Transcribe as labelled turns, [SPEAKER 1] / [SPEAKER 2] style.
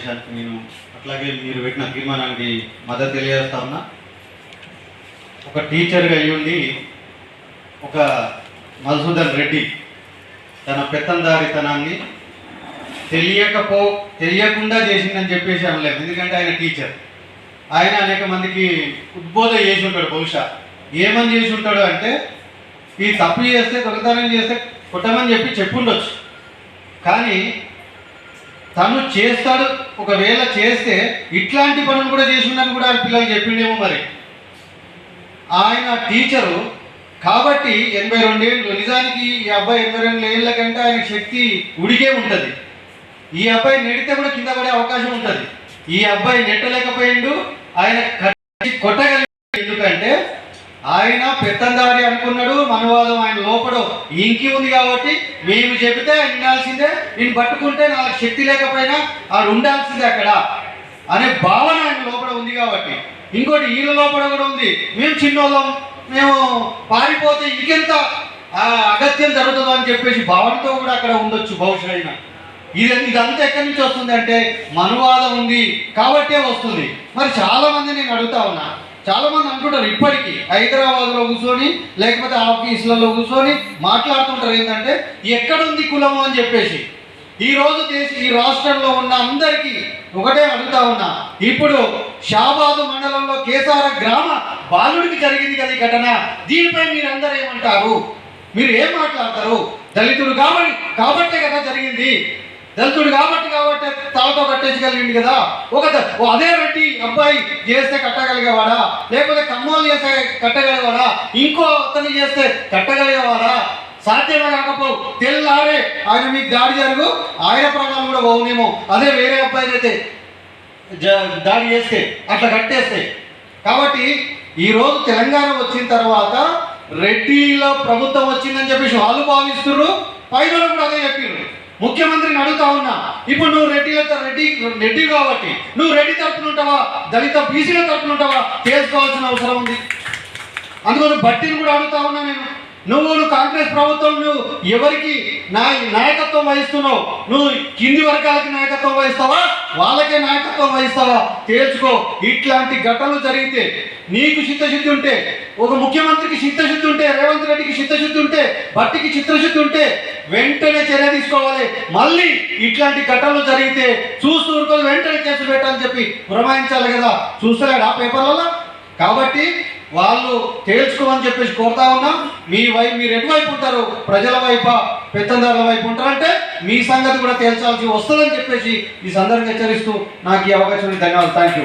[SPEAKER 1] సమావేశానికి నేను అట్లాగే మీరు పెట్టిన తీర్మానానికి మద్దతు తెలియజేస్తా ఉన్నా. ఒక టీచర్గా అయ్యుండి ఒక మధుసూదన్ రెడ్డి తన పెత్తందారితనాన్ని తెలియకపో తెలియకుండా చేసిందని చెప్పేసి అనలేదు ఎందుకంటే ఆయన టీచర్. ఆయన అనేక మందికి ఉద్బోధ చేసి ఉంటాడు బహుశా. ఏమని చేసి ఉంటాడు అంటే ఈ తప్పు చేస్తే దొంగతనం చేస్తే కొట్టమని చెప్పి చెప్పుండొచ్చు. కానీ తను చేస్తాడు ఒకవేళ చేస్తే ఇట్లాంటి పనులు కూడా చేసి ఉండని కూడా పిల్లలు చెప్పిండేమో మరి. ఆయన టీచరు కాబట్టి ఎనభై రెండేళ్ళు నిజానికి ఈ అబ్బాయి ఎనభై రెండు ఏళ్ళ కంటే ఆయన శక్తి ఉడికే ఉంటుంది. ఈ అబ్బాయి నెడితే కూడా కింద పడే అవకాశం ఉంటుంది. ఈ అబ్బాయి నెట్టలేకపోయిండు ఆయన కట్టి కొట్టగలిగి ఎందుకంటే ఆయన పెత్తందారి అనుకున్నాడు మనవాదం ఆయన లోపడు. ఇంకి ఉంది కాబట్టి మేము చెబితే ఆయన వినాల్సిందే నేను పట్టుకుంటే నాకు శక్తి లేకపోయినా ఆడు ఉండాల్సిందే అక్కడ అనే భావన ఆయన లోపల ఉంది కాబట్టి. ఇంకోటి ఈయన లోపల కూడా ఉంది. మేము చిన్నోళ్ళం మేము పారిపోతే ఇంకెంత అగత్యం జరుగుతుందో అని చెప్పేసి భావనతో కూడా అక్కడ ఉండొచ్చు బహుశా అయినా ఇది ఇదంతా ఎక్కడి నుంచి వస్తుంది అంటే మనువాదం ఉంది కాబట్టే వస్తుంది. మరి చాలా మంది నేను అడుగుతా ఉన్నా చాలా మంది అంటుంటారు ఇప్పటికీ హైదరాబాద్లో కూర్చొని లేకపోతే ఆఫీసులలో కూర్చొని మాట్లాడుతుంటారు. ఏంటంటే ఎక్కడుంది కులము అని చెప్పేసి. ఈ రోజు దేశ ఈ రాష్ట్రంలో ఉన్న అందరికీ ఒకటే అడుగుతా ఉన్నా. ఇప్పుడు షాబాదు మండలంలో కేసార గ్రామ బాలుడికి జరిగింది కదా ఈ ఘటన. దీనిపై మీరందరూ ఏమంటారు? మీరు ఏం మాట్లాడతారు? దళితుడు కాబట్టి కాబట్టే కదా జరిగింది. దళితుడు కాబట్టి కాబట్టి తాళతో కట్టేయగలిగింది కదా. ఒక అదే రెడ్డి అబ్బాయి చేస్తే కట్టగలిగేవాడా? లేకపోతే కమ్మోలు చేస్తే కట్టగలిగేవాడా? ఇంకో అతను చేస్తే కట్టగలిగేవాడా? సాధ్యమే కాకపోవు. తెల్లారే ఆయన మీకు దాడి జరుగు ఆయన ప్రాణాలు కూడా పోవునేమో. అదే వేరే అబ్బాయిని అయితే జ- దాడి చేస్తే అట్లా కట్టేస్తే. కాబట్టి ఈరోజు తెలంగాణ వచ్చిన తర్వాత రెడ్డిలో ప్రభుత్వం వచ్చిందని చెప్పేసి వాళ్ళు భావిస్తున్నారు పైన కూడా అదే చెప్పారు ముఖ్యమంత్రిని అడుగుతా ఉన్నా. ఇప్పుడు నువ్వు రెడ్డిలతో రెడ్డి రెడ్డి కాబట్టి నువ్వు రెడ్డి తరపున ఉంటావా? దళిత బీసీల తరపున ఉంటావా? తెలుసుకోవాల్సిన అవసరం ఉంది. అందుకని బట్టిని కూడా అడుగుతా ఉన్నా నేను. నువ్వు నువ్వు కాంగ్రెస్ ప్రభుత్వం నువ్వు ఎవరికి నాయ నాయకత్వం వహిస్తున్నావు? నువ్వు కింది వర్గాలకి నాయకత్వం వహిస్తావా? వాళ్ళకే నాయకత్వం వహిస్తావా? తేల్చుకో ఇట్లాంటి ఘటనలు జరిగితే నీకు చిత్తశుద్ధి ఉంటే ఒక ముఖ్యమంత్రికి చిత్తశుద్ధి ఉంటే రేవంత్ రెడ్డికి చిత్తశుద్ధి ఉంటే భట్టికి చిత్తశుద్ధి ఉంటే వెంటనే చర్య తీసుకోవాలి. మళ్ళీ ఇట్లాంటి ఘటనలు జరిగితే చూస్తూ వెంటనే కేసు పెట్టాలని చెప్పి పురమాయించాలి కదా. చూస్తలేడు ఆ పేపర్లలో? కాబట్టి వాళ్ళు తేల్చుకోమని చెప్పేసి కోరుతా ఉన్నాం మీ వైపు మీరు ఎటువైపు ఉంటారు? ప్రజల వైపా? పెత్తందారుల వైపు ఉంటారంటే మీ సంగతి కూడా తేల్చాల్సి వస్తుందని చెప్పేసి ఈ సందర్భంగా హెచ్చరిస్తూ నాకు ఈ అవకాశం ధన్యవాదాలు. Thank you